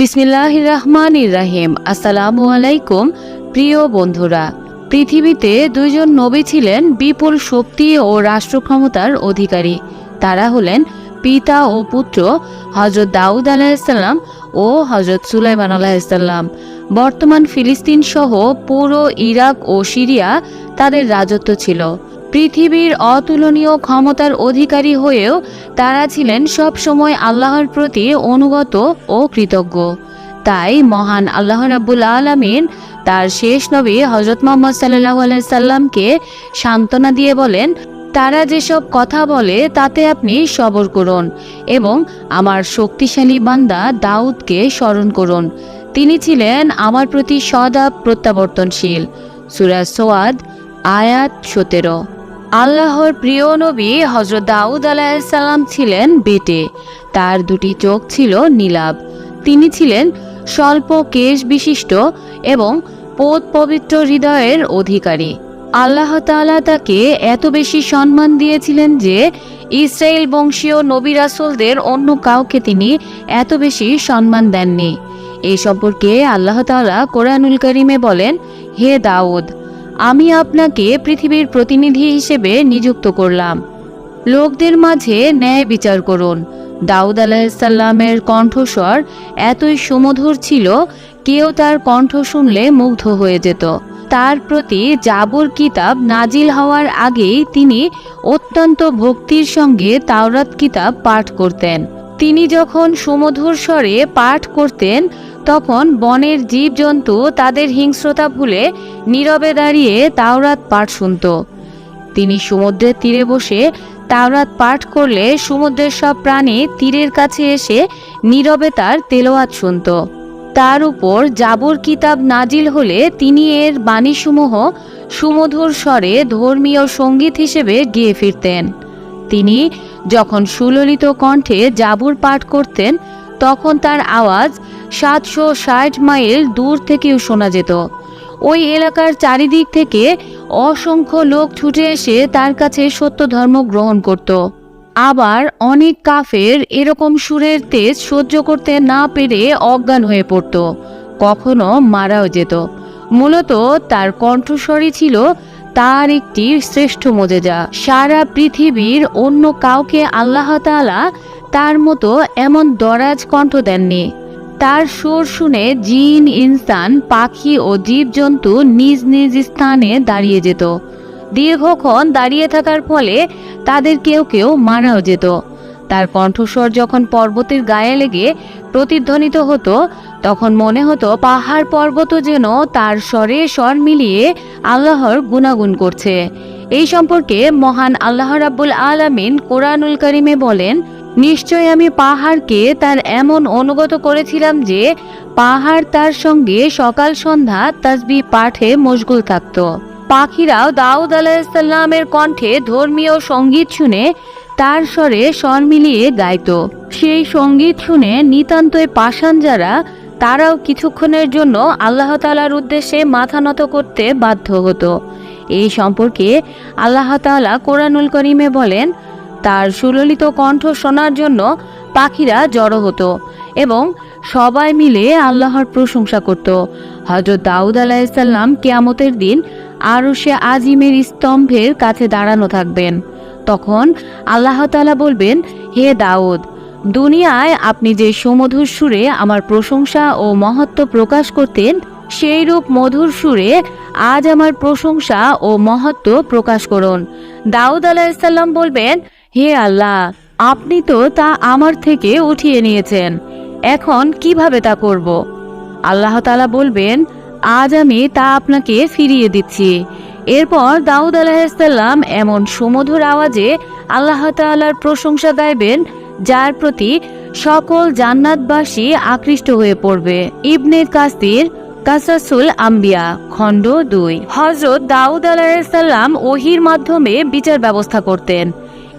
বিসমিল্লাহ রহমান রাহিম আসসালামু আলাইকুম প্রিয় বন্ধুরা। পৃথিবীতে দুইজন নবী ছিলেন বিপুল শক্তি ও রাষ্ট্র ক্ষমতার অধিকারী। তারা হলেন পিতা ও পুত্র হজরত দাউদ আলাহিসাল্লাম ও হজরত সুলাইমান আলাহিসাল্লাম বর্তমান ফিলিস্তিন সহ পুরো ইরাক ও সিরিয়া তাদের রাজত্ব ছিল। পৃথিবীর অতুলনীয় ক্ষমতার অধিকারী হয়েও তারা ছিলেন সব সময় আল্লাহর প্রতি অনুগত ও কৃতজ্ঞ। তাই মহান আল্লাহ রাব্বুল আলমিন তার শেষ নবী হজরত মোহাম্মদ সাল্লাহ সাল্লামকে সান্ত্বনা দিয়ে বলেন, তারা যেসব কথা বলে তাতে আপনি সবর করুন এবং আমার শক্তিশালী বান্দা দাউদকে স্মরণ করুন। তিনি ছিলেন আমার প্রতি সদা প্রত্যাবর্তনশীল। সুরাজ সোয়াদ, আয়াত সতেরো। আল্লাহর প্রিয় নবী হজরত দাউদ আলাহিসাল্লাম ছিলেন বেটে। তার দুটি চোখ ছিল নীলাভ। তিনি ছিলেন স্বল্প কেশ বিশিষ্ট এবং পোত পবিত্র হৃদয়ের অধিকারী। আল্লাহ তাআলা তাকে এত বেশি সম্মান দিয়েছিলেন যে ইসরায়েল বংশীয় নবী রাসূলদের অন্য কাউকে তিনি এত বেশি সম্মান দেননি। এই সম্পর্কে আল্লাহ তালা কোরআনুল করিমে বলেন, হে দাউদ আমি আপনাকে পৃথিবীর প্রতিনিধি হিসেবে নিযুক্ত করলাম। লোকদের মাঝে ন্যায় বিচার করুন। দাউদ আলাহিসাল্লামের কণ্ঠস্বর এতই সুমধুর ছিল, কেউ তার কণ্ঠ শুনলে মুগ্ধ হয়ে যেত। তার প্রতি জাবুর কিতাব নাজিল হওয়ার আগেই তিনি অত্যন্ত ভক্তির সঙ্গে তাওরাত কিতাব পাঠ করতেন। তিনি যখন সুমধুর স্বরে পাঠ করতেন তখন বনের জীবজন্তু তাদের হিংস্রতা ভুলে নীরবে দাঁড়িয়ে তাওরাত পাঠ শুনত। তিনি সমুদ্রের তীরে বসে তাওরাত পাঠ করলে সমুদ্রের সব প্রাণী তীরের কাছে এসে নীরবে তার তেলোয়াত শুনত। তার উপর জাবর কিতাব নাজিল হলে তিনি এর বাণীসমূহ সুমধুর স্বরে ধর্মীয় সংগীত হিসেবে গেয়ে ফিরতেন। তিনি যখন সুললিত কণ্ঠে জাবুর পাঠ করতেন তখন তার আওয়াজ সাতশো ষাট মাইল দূর থেকেও শোনা যেত। ওই এলাকার চারিদিক থেকে অসংখ্য লোক ছুটে এসে তার কাছে সত্য ধর্ম গ্রহণ করত। আবার অনেক কাফের এরকম সুরের তেজ সহ্য করতে না পেরে অজ্ঞান হয়ে পড়ত। কখনো মারাও যেত। মূলত তার কণ্ঠস্বরই ছিল তার একটি শ্রেষ্ঠ মজেজা। সারা পৃথিবীর অন্য কাউকে আল্লাহ তাআলা তার মতো এমন দরাজ কণ্ঠ দেননি। তার সুর শুনে জিন, ইনসান, পাখি ও জীবজন্তু নিজ নিজ স্থানে দাঁড়িয়ে যেত। দীর্ঘক্ষণ দাঁড়িয়ে থাকার ফলে তাদের কেউ কেউ মারাও যেত। তার কণ্ঠস্বর যখন পর্বতের গায়ে লেগে প্রতিধ্বনিত হতো, তখন মনে হতো পাহাড় পর্বত যেন তার স্বরে স্বর মিলিয়ে আল্লাহর গুণাগুণ করছে। এই সম্পর্কে মহান আল্লাহ রাব্বুল আলামিন কোরআনুল করিমে বলেন নিশ্চয় আমি পাহাড়কে তার এমন অনুগত করেছিলাম যে পাহাড় তার সঙ্গে সকাল সন্ধ্যা তাসবি পাঠে মশগুল থাকত। পাখিরাও দাউদ আলাহিসাল্লামের কণ্ঠে ধর্মীয় সংগীত শুনে তার স্বরে স্বর মিলিয়ে গাইত। সেই সংগীত শুনে নিতান্তই পাষাণ যারা, তারাও কিছুক্ষণের জন্য আল্লাহ তালার উদ্দেশ্যে মাথা নত করতে বাধ্য হতো। এই সম্পর্কে আল্লাহ তাআলা কোরআনুল করিমে বলেন, তার সুললিত কণ্ঠ শোনার জন্য পাখিরা জড়ো হতো এবং সবাই মিলে আল্লাহর প্রশংসা করত। হজরত দাউদ আলাহিসাল্লাম কেয়ামতের দিন আরও সে আজিমের স্তম্ভের কাছে দাঁড়ানো থাকবেন। তখন আল্লাহ তাআলা বলবেন, হে দাউদ, দুনিয়ায় আপনি যে সুমধুর সুরে আমার প্রশংসা ও মহত্ব প্রকাশ করতেন সেই রূপ মধুর সুরে আজ আমার প্রশংসা ও মহত্ব প্রকাশ করুন। দাউদ আলাহিসাল্লাম বলবেন, হে আল্লাহ, আপনি তো তা আমার থেকে উঠিয়ে নিয়েছেন। এখন কীভাবে তা করব? আল্লাহ তাআলা বলবেন, আজ আমি তা আপনাকে ফিরিয়ে দিচ্ছি। এরপর দাউদ আলাহিসাল্লাম এমন সুমধুর আওয়াজে আল্লাহ তাআলার প্রশংসা গাইবেন, যার প্রতি সকল জান্নাতবাসী আকৃষ্ট হয়ে পড়বে। ইবনে কাসির কাসাসুল আম্বিয়া, খণ্ড দুই। হজরত দাউদ আলাহিসাল্লাম ওহির মাধ্যমে বিচার ব্যবস্থা করতেন।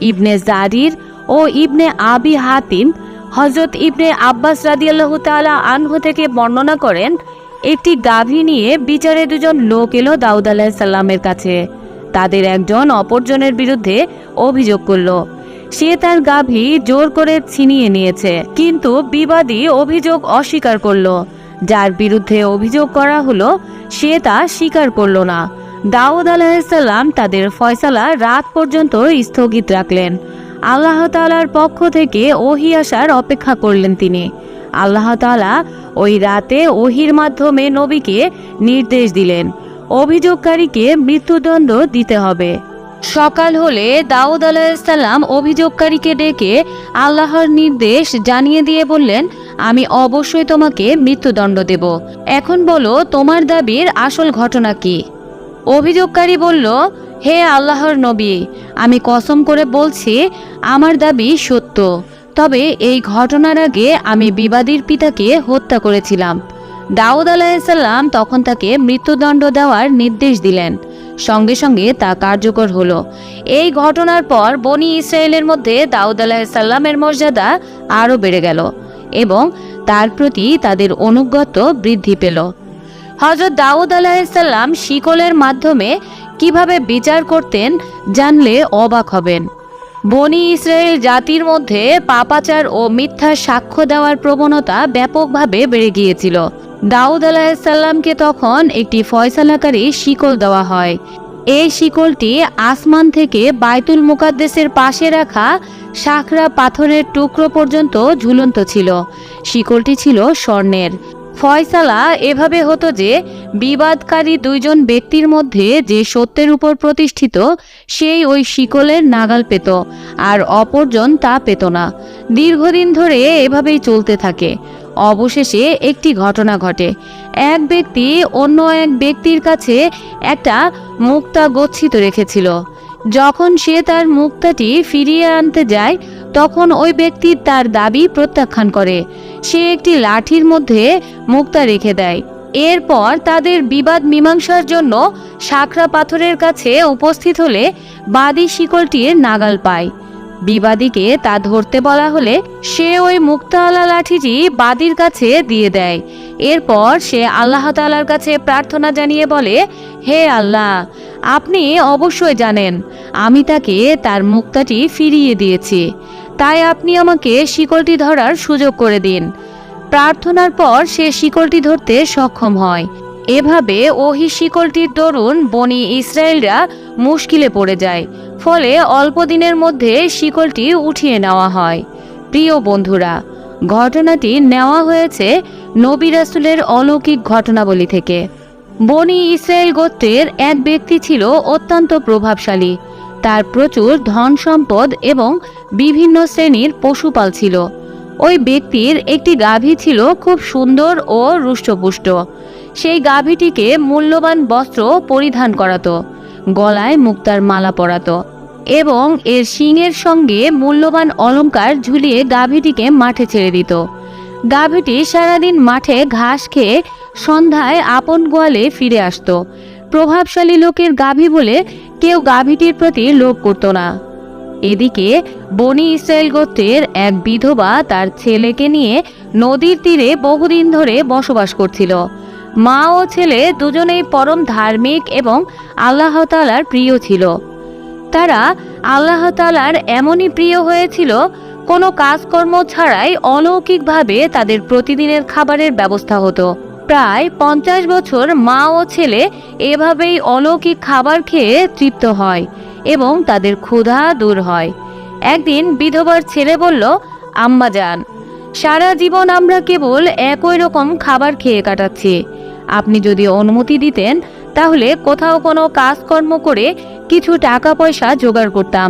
ইবনে জারির ও ইবনে আবি হাতিম হজরত ইবনে আব্বাস রাদিয়াল্লাহ তাআলা আনহু থেকে বর্ণনা করেন, একটি গাভী নিয়ে বিচারে দুজন লোক এলো দাউদ আলাহিসাল্লামের কাছে। তাদের একজন অপরজনের বিরুদ্ধে অভিযোগ করল। সে তার গাভী জোর করে ছিনিয়ে নিয়েছে, কিন্তু বিবাদী অভিযোগ অস্বীকার করল। যার বিরুদ্ধে অভিযোগ করা হলো, সে তা স্বীকার করল না। দাউদ আলাহিসাল্লাম তাদের ফয়সালা রাত পর্যন্ত স্থগিত রাখলেন। আল্লাহ তালার পক্ষ থেকে ওহি আসার অপেক্ষা করলেন তিনি। আল্লাহ তালা ওই রাতে ওহির মাধ্যমে নবীকে নির্দেশ দিলেন, অভিযোগকারীকে মৃত্যুদণ্ড দিতে হবে। সকাল হলে দাউদ আলাহিসাল্লাম অভিযোগকারীকে ডেকে আল্লাহর নির্দেশ জানিয়ে দিয়ে বললেন, আমি অবশ্যই তোমাকে মৃত্যুদণ্ড দেব। এখন বলো, তোমার দাবির আসল ঘটনা কি? অভিযোগকারী বলল, হে আল্লাহর নবী, আমি কসম করে বলছি, আমার দাবি সত্য। তবে এই ঘটনার আগে আমি বিবাদীর পিতাকে হত্যা করেছিলাম। দাউদ আলাহিসাল্লাম তখন তাকে মৃত্যুদণ্ড দেওয়ার নির্দেশ দিলেন। সঙ্গে সঙ্গে তা কার্যকর হলো। এই ঘটনার পর বনি ইসরায়েলের মধ্যে দাউদ আলাহিসাল্লামের মর্যাদা আরও বেড়ে গেল এবং তার প্রতি তাদের অনুগত বৃদ্ধি পেল। হজরত দাউদ আলাহিসাল্লাম শিকলের মাধ্যমে কীভাবে বিচার করতেন জানলে অবাক হবেন। বনি ইসরায়েল জাতির মধ্যে পাপাচার ও মিথ্যা সাক্ষ্য দেওয়ার প্রবণতা ব্যাপকভাবে বেড়ে গিয়েছিল। দাউদ আলাহিসাল্লামকে তখন একটি ফয়সালাকারী শিকল দেওয়া হয়। এই শিকলটি আসমান থেকে বাইতুল মুকাদ্দেসের পাশে রাখা শাখরা পাথরের টুকরো পর্যন্ত ঝুলন্ত ছিল। শিকলটি ছিল স্বর্ণের। ফয়সালা, এভাবে হতো যে বিবাদকারী দুইজন ব্যক্তির মধ্যে যে সত্যের উপর প্রতিষ্ঠিত, সেই ওই শিকলের নাগাল পেত, আর অপরজন তা পেত না। দীর্ঘদিন ধরে এভাবেই চলতে থাকে। অবশেষে একটি ঘটনা ঘটে। এক ব্যক্তি অন্য এক ব্যক্তির কাছে একটা মুক্তা গচ্ছিত রেখেছিল। যখন সে তার মুক্তাটি ফিরিয়ে আনতে যায় তখন ওই ব্যক্তি তার দাবি প্রত্যাখ্যান করে। সে একটি লাঠির মধ্যে মুক্তা রেখে দেয়। এরপর তাদের বিবাদ মীমাংসার জন্য সাকরা পাথরের কাছে উপস্থিত হলে বাদী শিকলটির নাগাল পায়। বিবাদীকে তা ধরতে বলা হলে সে ওই মুক্তাওয়ালা লাঠিটি বাদীর কাছে দিয়ে দেয়। এরপর সে আল্লাহ তালার কাছে প্রার্থনা জানিয়ে বলে, হে আল্লাহ, আপনি অবশ্যই জানেন, আমি তাকে তার মুক্তাটি ফিরিয়ে দিয়েছি। তাই আপনি আমাকে শিকলটি ধরার সুযোগ করে দিন। প্রার্থনার পর সে শিকলটি ধরতে সক্ষম হয়। এভাবে ওহি শিকলটির দরুন বনি ইসরায়েলরা মুশকিলে পড়ে যায়, ফলে অল্প দিনের মধ্যে শিকলটি উঠিয়ে নেওয়া হয়। প্রিয় বন্ধুরা, ঘটনাটি নেওয়া হয়েছে নবী রাসুলের অলৌকিক ঘটনাবলী থেকে। বনি ইসরায়েল গোত্রের এক ব্যক্তি ছিল অত্যন্ত প্রভাবশালী। তার প্রচুর ধন সম্পদ এবং বিভিন্ন শ্রেণির পশুপাল ছিল। ওই ব্যক্তির একটি গাভী ছিল খুব সুন্দর ও রুষ্টপুষ্ট সেই গাভীটিকে মূল্যবান বস্ত্র পরিধান করাতো, গলায় মুক্তার মালা পরাতো এবং এর শিংয়ের সঙ্গে মূল্যবান অলংকার ঝুলিয়ে গাভীটিকে মাঠে ছেড়ে দিত। গাভীটি সারাদিন মাঠে ঘাস খেয়ে সন্ধ্যায় আপন গোয়ালে ফিরে আসতো। প্রভাবশালী লোকের গাভী বলে কেউ গাভীটির প্রতি লোভ করতো না। এদিকে বনি ইসরায়েল গোত্রের এক বিধবা তার ছেলেকে নিয়ে নদীর তীরে বহুদিন ধরে বসবাস করছিল। মা ও ছেলে দুজনেই পরম ধার্মিক এবং আল্লাহ তালার প্রিয় ছিল। তারা আল্লাহ তালার এমনই প্রিয় হয়েছিল, কোনো কাজকর্ম ছাড়াই অলৌকিকভাবে তাদের প্রতিদিনের খাবারের ব্যবস্থা হতো। প্রায় পঞ্চাশ বছর মা ও ছেলে এভাবেই অলৌকিক খাবার খেয়ে তৃপ্ত হয় এবং তাদের ক্ষুধা দূর হয়। একদিন বিধবার ছেলে বলল, আম্মা যান, সারা জীবন আমরা কেবল একই রকম খাবার খেয়ে কাটাচ্ছি। আপনি যদি অনুমতি দিতেন, তাহলে কোথাও কোনো কাজকর্ম করে কিছু টাকা পয়সা জোগাড় করতাম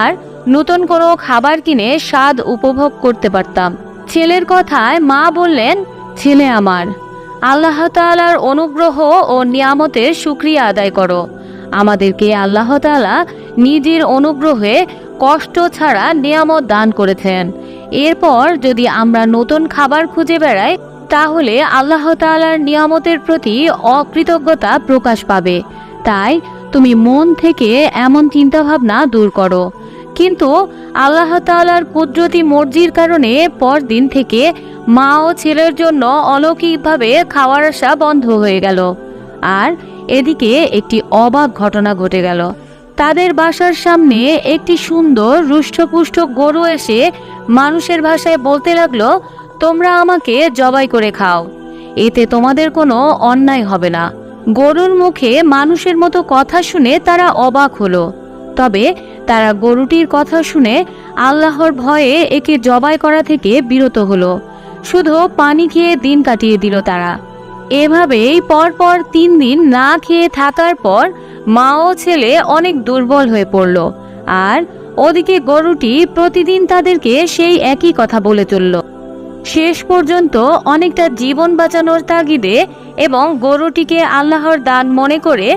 আর নতুন কোনো খাবার কিনে স্বাদ উপভোগ করতে পারতাম। ছেলের কথায় মা বললেন, ছেলে আমার আল্লাহ তাআলার অনুগ্রহ ও নিয়ামতের সুক্রিয়া আদায় করো। আমাদেরকে আল্লাহ তাআলা নিজের অনুগ্রহে কষ্ট ছাড়া নিয়ামত দান করেছেন। এরপর যদি আমরা নতুন খাবার খুঁজে বেড়াই, তাহলে আল্লাহ তাআলার নিয়ামতের প্রতি অকৃতজ্ঞতা প্রকাশ পাবে। তাই তুমি মন থেকে এমন চিন্তাভাবনা দূর করো। কিন্তু আল্লাহ তাআলার কুদরতি মর্জির কারণে পরদিন থেকে মা ও ছেলের জন্য অলৌকিকভাবে খাওয়ার আসা বন্ধ হয়ে গেল। আর এদিকে একটি অবাক ঘটনা ঘটে গেল। তাদের বাসার সামনে একটি সুন্দর রুষ্টপুষ্ট গরু এসে মানুষের ভাষায় বলতে লাগল, তোমরা আমাকে জবাই করে খাও। এতে তোমাদের কোনো অন্যায় হবে না। গরুর মুখে মানুষের মতো কথা শুনে তারা অবাক হলো। তবে তারা গরুটির কথা শুনে আল্লাহর ভয়ে একে জবাই করা থেকে বিরত হলো। শুধু পানি খেয়ে দিন কাটিয়ে দিল তারা। এভাবেই পরপর তিন দিন না খেয়ে থাকার পর মা ও ছেলে অনেক দুর্বল হয়ে পড়ল, আর ওদিকে গরুটি প্রতিদিন তাদেরকে সেই একই কথা বলে চলল। শেষ পর্যন্ত অনেকটা জীবন বাঁচানোর তাগিদে এবং গরুটিকে আল্লাহর দান মনে করে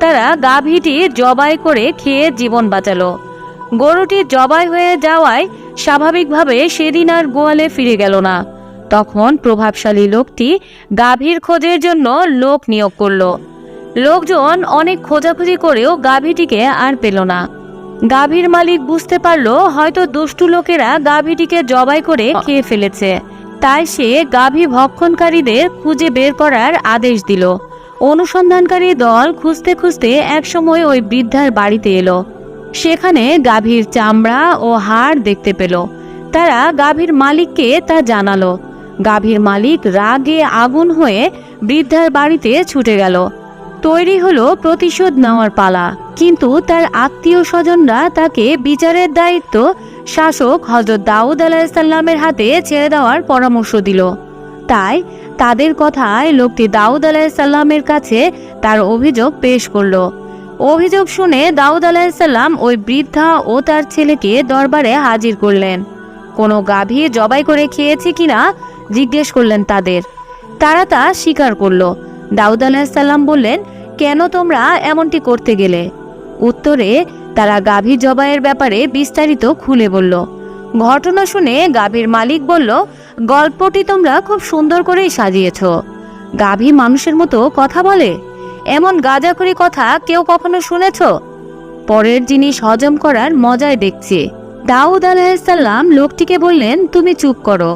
তারা গাভীটি জবাই করে খেয়ে জীবন বাঁচালো। গরুটি জবাই হয়ে যাওয়ায় স্বাভাবিকভাবে সেদিন আর গোয়ালে ফিরে গেল না। তখন প্রভাবশালী লোকটি গাভীর খোঁজের জন্য লোক নিয়োগ করল। লোকজন অনেক খোঁজাখুঁজি করেও গাভীটিকে আর পেল না। গাভীর মালিক বুঝতে পারল হয়তো দুষ্টু লোকেরা গাভীটিকে জবাই করে খেয়ে ফেলেছে। তাই সে গাভী ভক্ষণকারীদের খুঁজে বের করার আদেশ দিল। অনুসন্ধানকারী দল খুঁজতে খুঁজতে একসময় ওই বৃদ্ধার বাড়িতে এলো। সেখানে গাভীর চামড়া ও হাড় দেখতে পেল। তারা গাভীর মালিককে তা জানালো। গাভীর মালিক রাগে আগুন হয়ে বৃদ্ধার বাড়িতে ছুটে গেল। তৈরি হলো প্রতিশোধ নেওয়ার পালা, কিন্তু তার আত্মীয় স্বজনরা তাকে বিচারের দায়িত্ব শাসক হজরত দাউদ আলাহিসাল্লামের হাতে ছেড়ে দেওয়ার পরামর্শ দিল। তাই তাদের কথায় লোকটি দাউদ আলাহিসাল্লামের কাছে তার অভিযোগ পেশ করল। অভিযোগ শুনে দাউদ আলাহিসাল্লাম ওই বৃদ্ধা ও তার ছেলেকে দরবারে হাজির করলেন। কোনো গাভী জবাই করে খেয়েছে কিনা জিজ্ঞেস করলেন তাদের। তারা তা স্বীকার করল। দাউদ আলাহিসাল্লাম বললেন, কেন তোমরা এমনটি করতে গেলে? উত্তরে তারা গাভী জবাইয়ের ব্যাপারে বিস্তারিত খুলে বলল, ঘটনা শুনে গাভীর মালিক বলল, গল্পটি তোমরা খুব সুন্দর করেই সাজিয়েছ। গাভী মানুষের মতো কথা বলে? এমন গাঁজাখড়ি কথা কেউ কখনো শুনেছ? পরের জিনিস হজম করার মজায় দেখছি। দাউদ আলাহিসাল্লাম লোকটিকে বললেন, তুমি চুপ করো।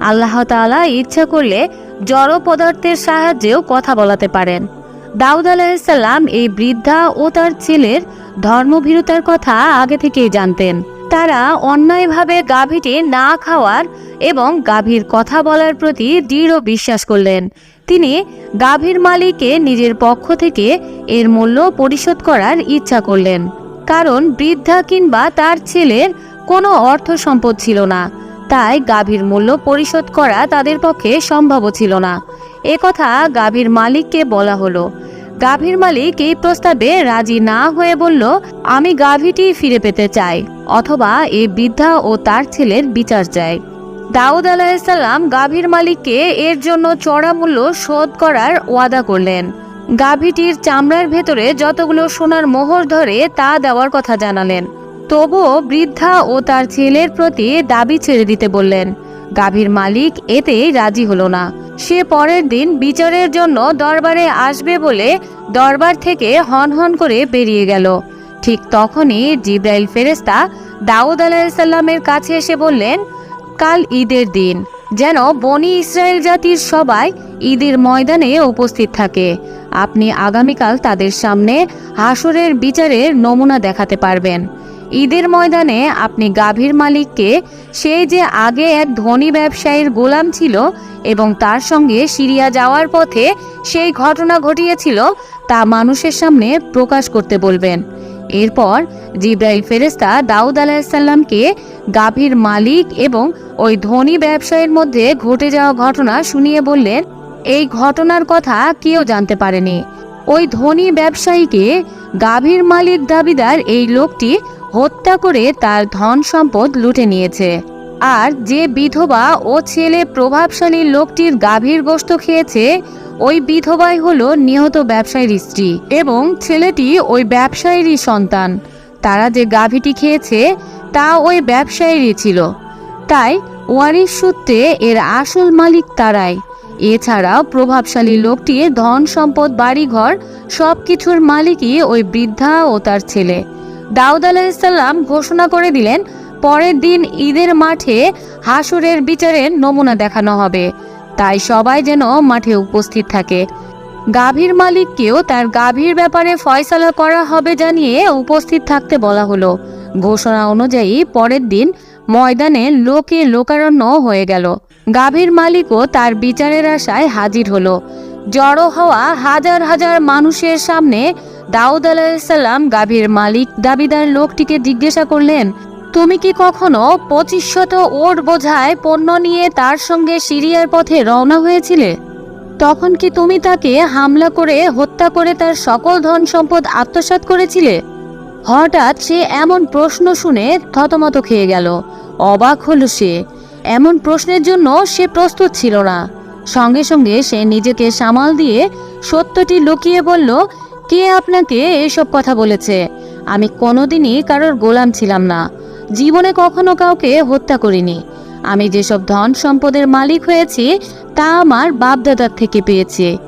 আল্লাহ তাআলা ইচ্ছা করলে জড় পদার্থের সাহায্যেও কথা বলাতে পারেন। দাউদ আলাহিসাল্লাম এই বৃদ্ধা ও তার ছেলের ধর্মভীরতার কথা আগে থেকেই জানতেন। তারা অন্যায়ভাবে গাভীটি না খাওয়ার এবং গাভীর কথা বলার প্রতি দৃঢ় বিশ্বাস করলেন। তিনি গাভীর মালিককে নিজের পক্ষ থেকে এর মূল্য পরিশোধ করার ইচ্ছা করলেন। কারণ বৃদ্ধা কিংবা তার ছেলের কোনো অর্থ সম্পদ ছিল না। তাই গাভীর মূল্য পরিশোধ করা তাদের পক্ষে সম্ভব ছিল না। একথা গাভীর মালিককে বলা হলো। গাভীর মালিক এই প্রস্তাবে রাজি না হয়ে বলল, আমি গাভীটি ফিরে পেতে চাই, অথবা এই বৃদ্ধা ও তার ছেলের বিচার চাই। দাউদ আলাহিসাল্লাম গাভীর মালিককে এর জন্য চড়া মূল্য শোধ করার ওয়াদা করলেন। গাভীটির চামড়ার ভেতরে যতগুলো সোনার মোহর ধরে তা দেওয়ার কথা জানালেন। তবুও বৃদ্ধা ও তার ছেলের প্রতি দাবি ছেড়ে দিতে বললেন। গাভীর মালিক এতে রাজি হলো না। সে পরের দিন বিচারের জন্য দরবারে আসবে বলে দরবার থেকে হন হন করে বেরিয়ে গেল। ঠিক তখনই জিব্রাইল ফেরেস্তা দাউদ আলাহিসাল্লামের কাছে এসে বললেন, কাল ঈদের দিন, যেন বনি ইসরায়েল জাতির সবাই ঈদের ময়দানে উপস্থিত থাকে। আপনি আগামীকাল তাদের সামনে হাসরের বিচারের নমুনা দেখাতে পারবেন। ঈদের ময়দানে আপনি গাভীর মালিককে সেই যে আগে এক ধনী ব্যবসায়ীর গোলাম ছিল এবং তার সঙ্গে সিরিয়া যাওয়ার পথে সেই ঘটনা ঘটিয়েছিল, তা মানুষের সামনে প্রকাশ করতে বলবেন। এরপর জিব্রাইল ফেরেস্তা দাউদ আলাহিসাল্লামকে গাভীর মালিক এবং ওই ধনী ব্যবসায়ীর মধ্যে ঘটে যাওয়া ঘটনা শুনিয়ে বললেন, এই ঘটনার কথা কেউ জানতে পারেনি। ওই ধনী ব্যবসায়ীকে গাভীর মালিক দাবিদার এই লোকটি হত্যা করে তার ধন সম্পদ লুটে নিয়েছে। আর যে বিধবা ও ছেলে প্রভাবশালী লোকটির গাভীর গোস্ত খেয়েছে, ওই বিধবাই হলো নিহত ব্যবসায়ীর স্ত্রী এবং ছেলেটি ওই ব্যবসায়ীরই সন্তান। তারা যে গাভীটি খেয়েছে, তা ওই ব্যবসায়ীরই ছিল। তাই ওয়ারিশ সূত্রে এর আসল মালিক তারাই। এছাড়াও প্রভাবশালী লোকটি ধন সম্পদ, বাড়িঘর সব কিছুর মালিকই ওই বৃদ্ধা ও তার ছেলে। দাউদ আলাহিসাল্লাম ঘোষণা করে দিলেন, পরের দিন ঈদের মাঠে হাসুরের বিচারের নমুনা দেখানো হবে। তাই সবাই যেন মাঠে উপস্থিত থাকে। গাভীর মালিককেও তার গাভীর ব্যাপারে ফয়সালা করা হবে জানিয়ে উপস্থিত থাকতে বলা হলো। ঘোষণা অনুযায়ী পরের দিন ময়দানে লোকে লোকারণ্য হয়ে গেল। গাভীর মালিকও তার বিচারের আশায় হাজির হলো। জড়ো হওয়া হাজার হাজার মানুষের সামনে দাউদ আলাইসাল্লাম গাভীর মালিক দাবিদার লোকটিকে জিজ্ঞাসা করলেন, তুমি কি কখনো পঁচিশ শত ওট বোঝায় পণ্য নিয়ে তার সঙ্গে সিরিয়ার পথে রওনা হয়েছিলে? তখন কি তুমি তাকে হামলা করে হত্যা করে তার সকল ধন সম্পদ আত্মসাৎ করেছিলে? হঠাৎ সে এমন প্রশ্ন শুনে থতমত খেয়ে গেল। অবাক হলো সে। এমন প্রশ্নের জন্য সে প্রস্তুত ছিল না। সঙ্গে সঙ্গে সে নিজেকে সামাল দিয়ে সত্যটি লুকিয়ে বলল কে আপনাকে এসব কথা বলেছে? আমি কোনোদিনই কারোর গোলাম ছিলাম না। জীবনে কখনো কাউকে হত্যা করিনি। আমি যেসব ধন সম্পদের মালিক হয়েছি, তা আমার বাপদাদার থেকে পেয়েছি।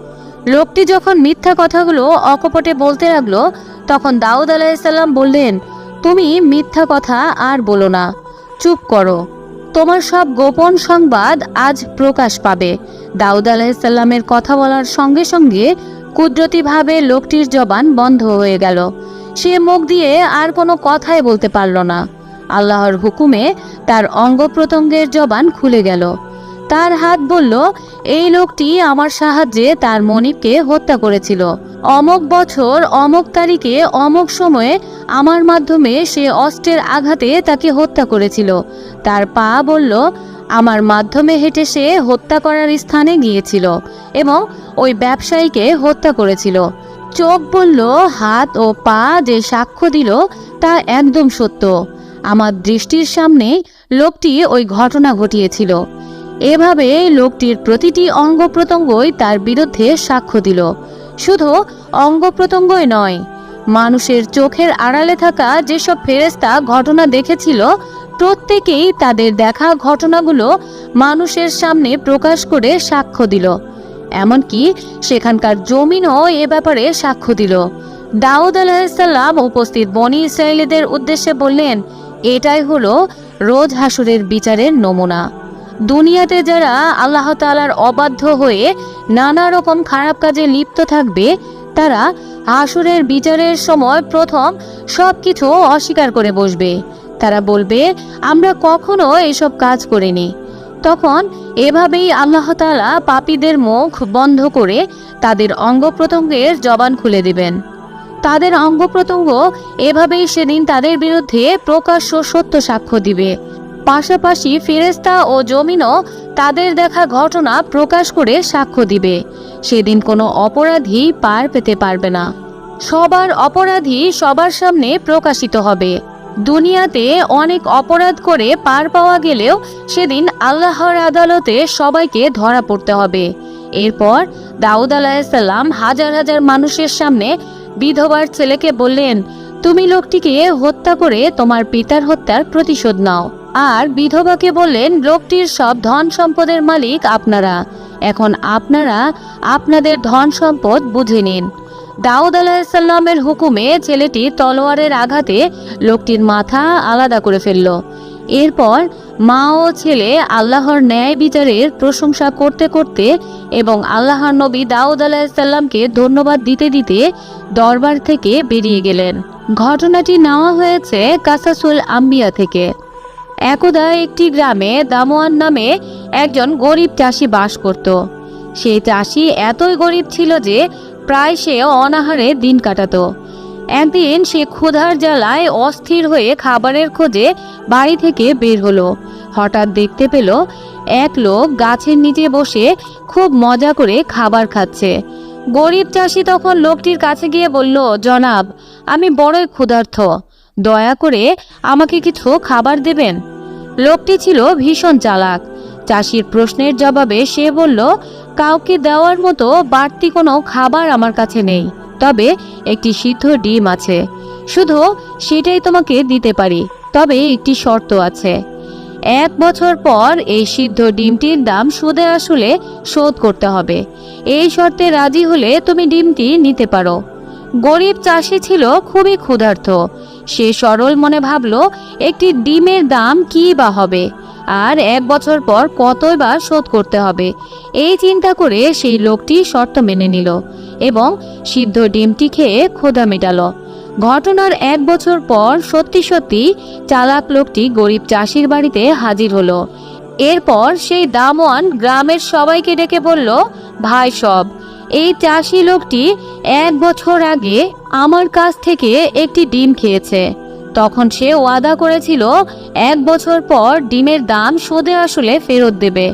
লোকটি যখন মিথ্যা কথাগুলো অকপটে বলতে লাগল, তখন দাউদ আলাইসাল্লাম বললেন, তুমি মিথ্যা কথা আর বলো না। চুপ করো। তোমার সব গোপন সংবাদ আজ প্রকাশ পাবে। দাউদ আলাইসাল্লামের কথা বলার সঙ্গে সঙ্গে কুদরতিভাবে লোকটির জবান বন্ধ হয়ে গেল। সে মুখ দিয়ে আর কোনো কথাই বলতে পারল না। আল্লাহর হুকুমে তার অঙ্গ প্রত্যঙ্গের জবান খুলে গেল। তার হাত বলল, এই লোকটি আমার সাহায্যে তার মনিবকে হত্যা করেছিল। অমক বছর অমক তারিখে অমক সময়ে আমার মাধ্যমে সে অস্ত্রের আঘাতে তাকে হত্যা করেছিল। তার পা বলল আমার মাধ্যমে হেঁটে সে হত্যা করার স্থানে গিয়েছিল এবং ওই ব্যবসায়ীকে হত্যা করেছিল। চোখ বলল, হাত ও পা যে সাক্ষ্য দিল, তা একদম সত্য। আমার দৃষ্টির সামনে লোকটি ওই ঘটনা ঘটিয়েছিল। এভাবে লোকটির প্রতিটি অঙ্গ প্রত্যঙ্গই তার বিরুদ্ধে সাক্ষ্য দিল। শুধু অঙ্গ প্রত্যঙ্গই নয়, মানুষের চোখের আড়ালে থাকা যেসব ফেরেস্তা ঘটনা দেখেছিল প্রত্যেকেই তাদের দেখা ঘটনাগুলো মানুষের সামনে প্রকাশ করে সাক্ষ্য দিল। এমনকি সেখানকার জমিনও এ ব্যাপারে সাক্ষ্য দিল। দাউদ আলাহিসাল্লাম উপস্থিত বনি ইসরায়েলিদের উদ্দেশ্যে বললেন, এটাই হলো রোজ হাসুরের বিচারের নমুনা। দুনিয়াতে যারা আল্লাহ তালার অবাধ্য হয়ে নানা রকম খারাপ কাজে লিপ্ত থাকবে, তারা হাসুরের বিচারের সময় প্রথম সব কিছু অস্বীকার করে বসবে। তারা বলবে, আমরা কখনো এসব কাজ করিনি। তখন এভাবেই আল্লাহ তালা পাপীদের মুখ বন্ধ করে তাদের অঙ্গ প্রত্যঙ্গের জবান খুলে দিবেন। তাদের অঙ্গ প্রত্যঙ্গ এভাবেই সেদিন তাদের বিরুদ্ধে প্রকাশ্য সত্য সাক্ষ্য দিবে। পাশাপাশি ফেরেস্তা ও জমিনও তাদের দেখা ঘটনা প্রকাশ করে সাক্ষ্য দিবে। সেদিন কোনো অপরাধী পার পেতে পারবে না। সবার অপরাধী সবার সামনে প্রকাশিত হবে। দুনিয়াতে অনেক অপরাধ করে পার পাওয়া গেলেও সেদিন আল্লাহর আদালতে সবাইকে ধরা পড়তে হবে। এরপর দাউদ আলাহিসাল্লাম হাজার হাজার মানুষের সামনে বিধবার ছেলেকে বললেন, তুমি লোকটিকে হত্যা করে তোমার পিতার হত্যার প্রতিশোধ নাও। আর বিধবাকে বললেন, লোকটির সব ধন সম্পদের মালিক আপনারা। এখন আপনারা আপনাদের ধন সম্পদ বুঝে নিন। দাউদ আলাহিসাল্লামের হুকুমে ছেলেটি তলোয়ারের আঘাতে লোকটির মাথা আলাদা করে ফেলল। এরপর মা ও ছেলে আল্লাহর ন্যায় বিচারের প্রশংসা করতে করতে এবং আল্লাহর নবী দাউদ আলাহিসাল্লামকে ধন্যবাদ দিতে দিতে দরবার থেকে বেরিয়ে গেলেন। ঘটনাটি নেওয়া হয়েছে কাসাসুল আম্বিয়া থেকে। একদা একটি গ্রামে দামোয়ান নামে একজন গরিব চাষি বাস করত। সেই চাষি এতই গরিব ছিল যে প্রায় সে অনাহারে দিন কাটাতো। একদিন সে ক্ষুধার জ্বালায় অস্থির হয়ে খাবারের খোঁজে বাড়ি থেকে বের হলো। হঠাৎ দেখতে পেল, এক লোক গাছের নিচে বসে খুব মজা করে খাবার খাচ্ছে। গরিব চাষি তখন লোকটির কাছে গিয়ে বলল, জনাব, আমি বড়ই ক্ষুধার্থ দয়া করে আমাকে কিছু খাবার দেবেন? লোকটি ছিল ভীষণ চালাক। চাষির প্রশ্নের জবাবে সে বলল, কাউকে দেওয়ার মতো বাড়তি কোনো খাবার আমার কাছে নেই, তবে একটি সিদ্ধ ডিম আছে। শুধু সেটাই তোমাকে দিতে পারি, তবে একটি শর্ত আছে। এক বছর পর এই সিদ্ধ ডিমটির দাম সুদে আসলে শোধ করতে হবে। এই শর্তে রাজি হলে তুমি ডিমটি নিতে পারো। গরিব চাষি ছিল খুবই ক্ষুধার্ত। সে সরল মনে ভাবল, একটি ডিমের দাম কী বা হবে? আর এক বছর পর কতই বা শোধ করতে হবে? এই চিন্তা করে সেই লোকটি শর্ত মেনে নিল এবং সিদ্ধ ডিমটি খেয়ে ক্ষুধা মেটালো। ঘটনার এক বছর পর সত্যি সত্যি চালাক লোকটি গরিব চাষির বাড়িতে হাজির হলো। এরপর সেই দামওয়ান গ্রামের সবাইকে ডেকে বলল, ভাই সব, এই চাষি লোকটি এক বছর আগে আমার কাছ থেকে একটি ডিম খেয়েছে। তখন সে ওয়াদা করেছিল, এক বছর পর ডিমের দাম সোদে আসলে ফেরত দেবে।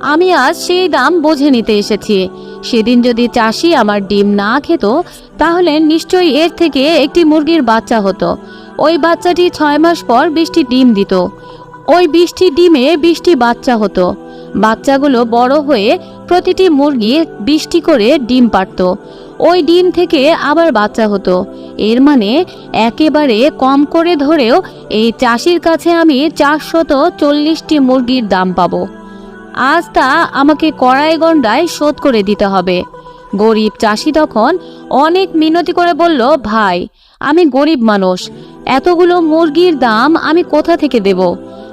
আমি আজ সেই দাম বোঝে নিতে এসেছি। সেদিন যদি চাষি আমার ডিম না খেত, তাহলে নিশ্চয়ই এর থেকে একটি মুরগির বাচ্চা হতো। ওই বাচ্চাটি ছয় মাস পর বৃষ্টি ডিম দিত। ওই বৃষ্টি ডিমে বৃষ্টি বাচ্চা হতো। বাচ্চাগুলো বড় হয়ে প্রতিটি মুরগি বৃষ্টি করে ডিম পারত ওই ডিম থেকে আবার বাচ্চা হতো। এর মানে একেবারে কম করে ধরেও এই চাষির কাছে আমি চারশত চল্লিশটি মুরগির দাম পাবো। আজ তা আমাকে কড়াই গন্ডায় শোধ করে দিতে হবে। গরিব চাষি তখন অনেক মিনতি করে বলল, ভাই, আমি গরিব মানুষ, এতগুলো মুরগির দাম আমি কোথা থেকে দেব?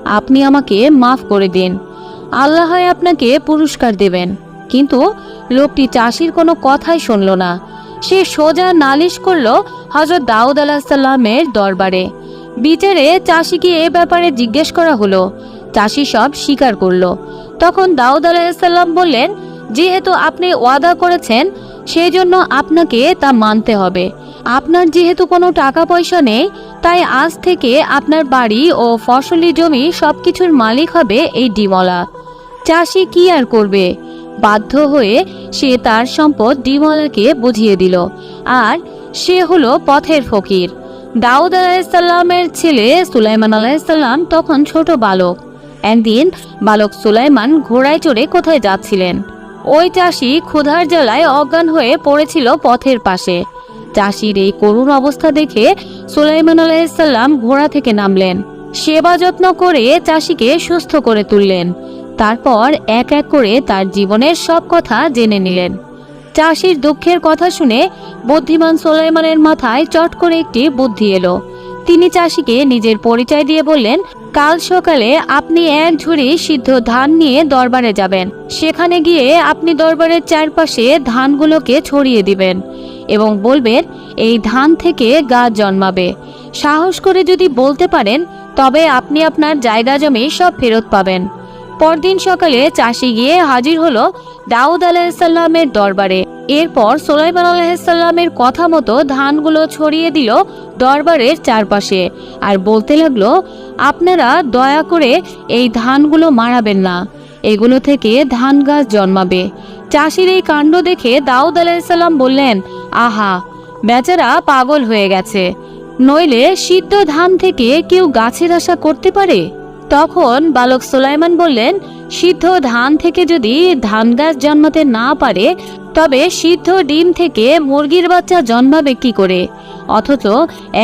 আপনি আমাকে মাফ করে দিন। আল্লাহ আপনাকে পুরস্কার দেবেন। কিন্তু লোকটি চাষির কোনো কথাই শুনল না। সে সোজা নালিশ করল হজরত দাউদ আলাহিসাল্লামের দরবারে। বিচারে চাষিকে এ ব্যাপারে জিজ্ঞেস করা হলো। চাষি সব স্বীকার করল। তখন দাউদ আলাহিসাল্লাম বললেন, যেহেতু আপনি ওয়াদা করেছেন সেই জন্য আপনাকে তা মানতে হবে। আপনার যেহেতু কোনো টাকা পয়সা নেই, তাই আজ থেকে আপনার বাড়ি ও ফসলি জমি সবকিছুর মালিক হবে এই ডিমলা চাষি কি আর করবে? বাধ্য হয়ে সে তার সম্পদ ডিমলাকে বুঝিয়ে দিল। আর সে হলো পথের ফকির। দাউদ আলাহিসাল্লামের ছেলে সুলাইমান আলাহিসাল্লাম তখন ছোট বালক। একদিন বালক সুলাইমান ঘোড়ায় চড়ে কোথায় যাচ্ছিলেন? ওই চাষি ক্ষুধার জ্বালায় অজ্ঞান হয়ে পড়েছিল পথের পাশে। চাষির এই করুণ অবস্থা দেখে সুলাইমান আলাইসাল্লাম ঘোড়া থেকে নামলেন। সেবা যত্ন করে চাষিকে সুস্থ করে তুললেন। তারপর এক এক করে তার জীবনের সব কথা জেনে নিলেন। চাষির দুঃখের কথা শুনে বুদ্ধিমান সোলাইমানের মাথায় চট করে একটি বুদ্ধি এলো। তিনি চাষিকে নিজের পরিচয় দিয়ে বললেন, কাল সকালে আপনি এক ঝুড়ি সিদ্ধ ধান নিয়ে দরবারে যাবেন। সেখানে গিয়ে আপনি দরবারের চারপাশে ধানগুলোকে ছড়িয়ে দিবেন এবং বলবেন, এই ধান থেকে গাছ জন্মাবে। সাহস করে যদি বলতে পারেন, তবে আপনি আপনার জায়গা জমি সব ফেরত পাবেন। পরদিন সকালে চাষি গিয়ে হাজির হলো দাউদ আলাহিসাল্লামের দরবারে। এরপর সোলাইমান আলাহিসাল্লামের কথা মতো ধানগুলো ছড়িয়ে দিল দরবারের চারপাশে আর বলতে লাগল, আপনারা দয়া করে এই ধানগুলো মারাবেন না। এগুলো থেকে ধান গাছ জন্মাবে। চাষির এই কাণ্ড দেখে দাউদ আলাহিসাল্লাম বললেন, আহা, বেচারা পাগল হয়ে গেছে। নইলে সিদ্ধ ধান থেকে কেউ গাছের আশা করতে পারে? তখন বালক সুলাইমান বললেন, সিদ্ধ ধান থেকে যদি ধান গাছ জন্মাতে না পারে, তবে সিদ্ধ ডিম থেকে মুরগির বাচ্চা জন্মাবে কি করে? অথচ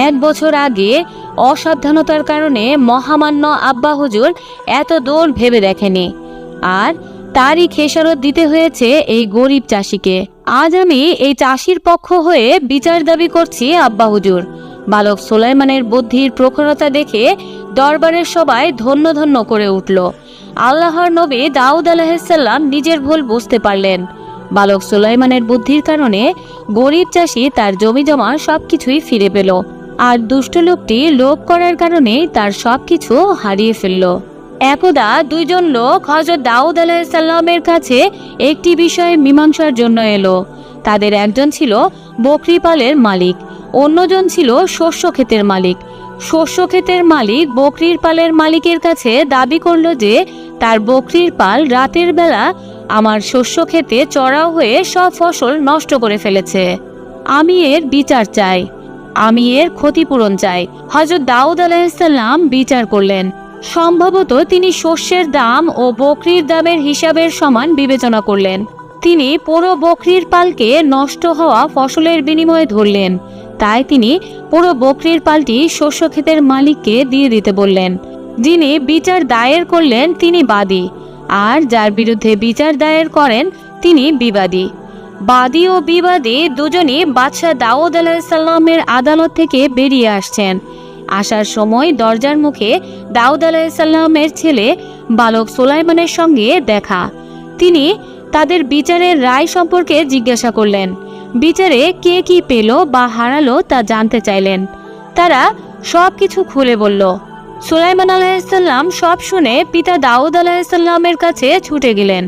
এক বছর আগে অসাবধানতার কারণে মহামান্য আব্বা হুজুর এত দূর ভেবে দেখেনি। আর তারই খেসারত দিতে হয়েছে এই গরিব চাষিকে। আজ আমি এই চাষির পক্ষ হয়ে বিচার দাবি করছি আব্বা হুজুর। বালক সুলাইমানের বুদ্ধির প্রখরতা দেখে দরবারের সবাই ধন্য ধন্য করে উঠল। আল্লাহর নবী দাউদ আলাহিসাল্লাম নিজের ভুল বুঝতে পারলেন। বালক সুলাইমানের বুদ্ধির কারণে গরিব চাষি তার জমি জমা সবকিছুই ফিরে পেল আর দুষ্ট লোকটি লোভ করার কারণে তার সবকিছু হারিয়ে ফেলল। একদা দুইজন লোক হজরত দাউদ আলাহিসাল্লামের কাছে একটি বিষয়ে মীমাংসার জন্য এলো। তাদের একজন ছিল বকরি পালের মালিক। অন্যজন ছিল শস্য ক্ষেতের মালিক। শস্য ক্ষেতের মালিক বকরির পালের মালিকের কাছে দাবি করল যে, তার বকরির পাল রাতের বেলা আমার শস্য ক্ষেতে চড়াও হয়ে সব ফসল নষ্ট করে ফেলেছে। আমি এর বিচার চাই। আমি এর ক্ষতিপূরণ চাই। হজরত দাউদ আলাহিসাল্লাম বিচার করলেন। সম্ভবত তিনি শস্যের দাম ও বকরির দামের হিসাবের সমান বিবেচনা করলেন। তিনি পুরো বকরির পালকে নষ্ট হওয়া ফসলের বিনিময়ে ধরলেন। তাই তিনি পুরো বকরির পালটি শস্য ক্ষেতের মালিককে দিয়ে দিতে বললেন। যিনি বিচার দায়ের করলেন তিনি বাদী, আর যার বিরুদ্ধে বিচার দায়ের করেন তিনি বিবাদী। বাদী ও বিবাদী দুজনই বাদশাহ দাউদ আলাহিসাল্লামের আদালত থেকে বেরিয়ে আসছেন। আসার সময় দরজার মুখে দাউদ আলাইসাল্লামের ছেলে বালক সোলাইমানের সঙ্গে দেখা। তিনি তাদের বিচারের রায় সম্পর্কে জিজ্ঞাসা করলেন। বিচারে কে কি পেল বা হারালো তা জানতে চাইলেন। তারা সব কিছু খুলে বলল, সুলাইমান আলাইসাল্লাম সব শুনে পিতা দাউদ আলাইসাল্লামের কাছে ছুটে গেলেন।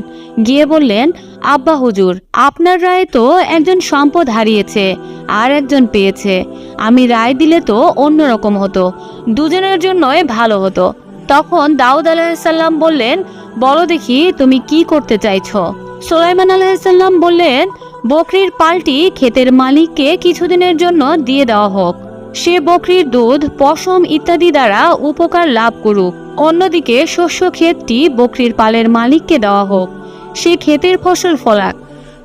গিয়ে বললেন, আব্বা হুজুর, আপনার রায় তো একজন সম্পদ হারিয়েছে আর একজন পেয়েছে। আমি রায় দিলে তো অন্যরকম হতো, দুজনের জন্যই ভালো হতো। তখন দাউদ আলাহিসাল্লাম বললেন, বলো দেখি তুমি কি করতে চাইছ? সোলাইমান আলাহিসাল্লাম বললেন বকরির পাল্টি ক্ষেতের মালিককে কিছুদিনের জন্য দিয়ে দেওয়া হোক। সে বকরির দুধ, পশম ইত্যাদি দ্বারা উপকার লাভ করুক। অন্যদিকে শস্য ক্ষেতটি বকরির পালের মালিককে দেওয়া হোক। সে ক্ষেতের ফসল ফলাক।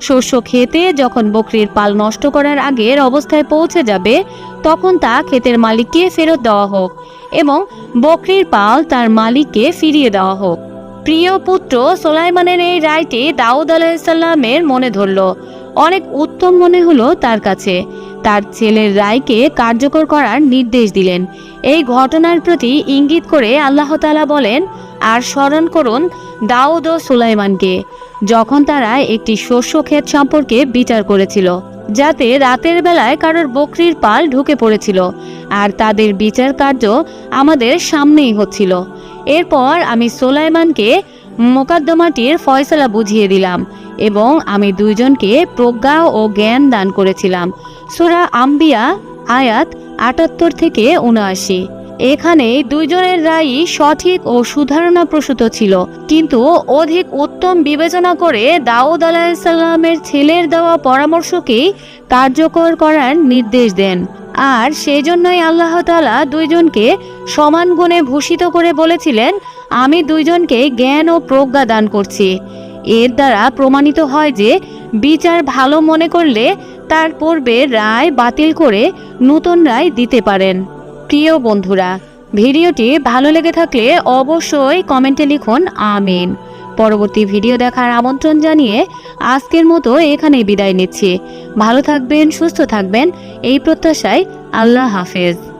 শস্য খেতে যখন বকরির পাল নষ্ট করার আগের অবস্থায় পৌঁছে যাবে, তখন তা ক্ষেতের মালিককে ফেরত দেওয়া হোক এবং বকরির পাল তার মালিককে ফিরিয়ে দেওয়া হোক। প্রিয় পুত্র, সোলাইমানের এই রায়টি দাউদ আলাইসাল্লামের মনে ধরল। অনেক উত্তম মনে হলো তার কাছে। তার ছেলের রায়কে কার্যকর করার নির্দেশ দিলেন। এই ঘটনার প্রতি ইঙ্গিত করে আল্লাহ তাআলা বলেন, আর স্মরণ করুন দাউদ ও সুলাইমানকে। যখন তারা একটি শস্য ক্ষেত সম্পর্কে বিচার করেছিল, যাতে রাতের বেলায় কারোর বকরির পাল ঢুকে পড়েছিল, আর তাদের বিচার কার্য আমাদের সামনেই হচ্ছিল। এরপর আমি সোলাইমানকে মোকাদ্দমাটির ফয়সলা বুঝিয়ে দিলাম এবং আমি দুইজনকে প্রজ্ঞা ও জ্ঞান দান করেছিলাম। সুরা আম্বিয়া, আয়াত আটাত্তর থেকে উনআশি। এখানে দুইজনের রায়ই সঠিক ও সুধারণা প্রসূত ছিল, কিন্তু অধিক উত্তম বিবেচনা করে দাউদ আলাহিসাল্লামের ছেলের দেওয়া পরামর্শকেই কার্যকর করার নির্দেশ দেন। আর সেজন্যই আল্লাহ তাআলা দুইজনকে সমান গুণে ভূষিত করে বলেছিলেন আমি দুইজনকে জ্ঞান ও প্রজ্ঞা দান করছি। এর দ্বারা প্রমাণিত হয় যে বিচার ভালো মনে করলে তার পূর্বে রায় বাতিল করে নতুন রায় দিতে পারেন। প্রিয় বন্ধুরা, ভিডিওটি ভালো লেগে থাকলে অবশ্যই কমেন্টে লিখুন আমিন। পরবর্তী ভিডিও দেখার আমন্ত্রণ জানিয়ে আজকের মতো এখানেই বিদায় নিচ্ছি। ভালো থাকবেন, সুস্থ থাকবেন, এই প্রত্যাশায় আল্লাহ হাফেজ।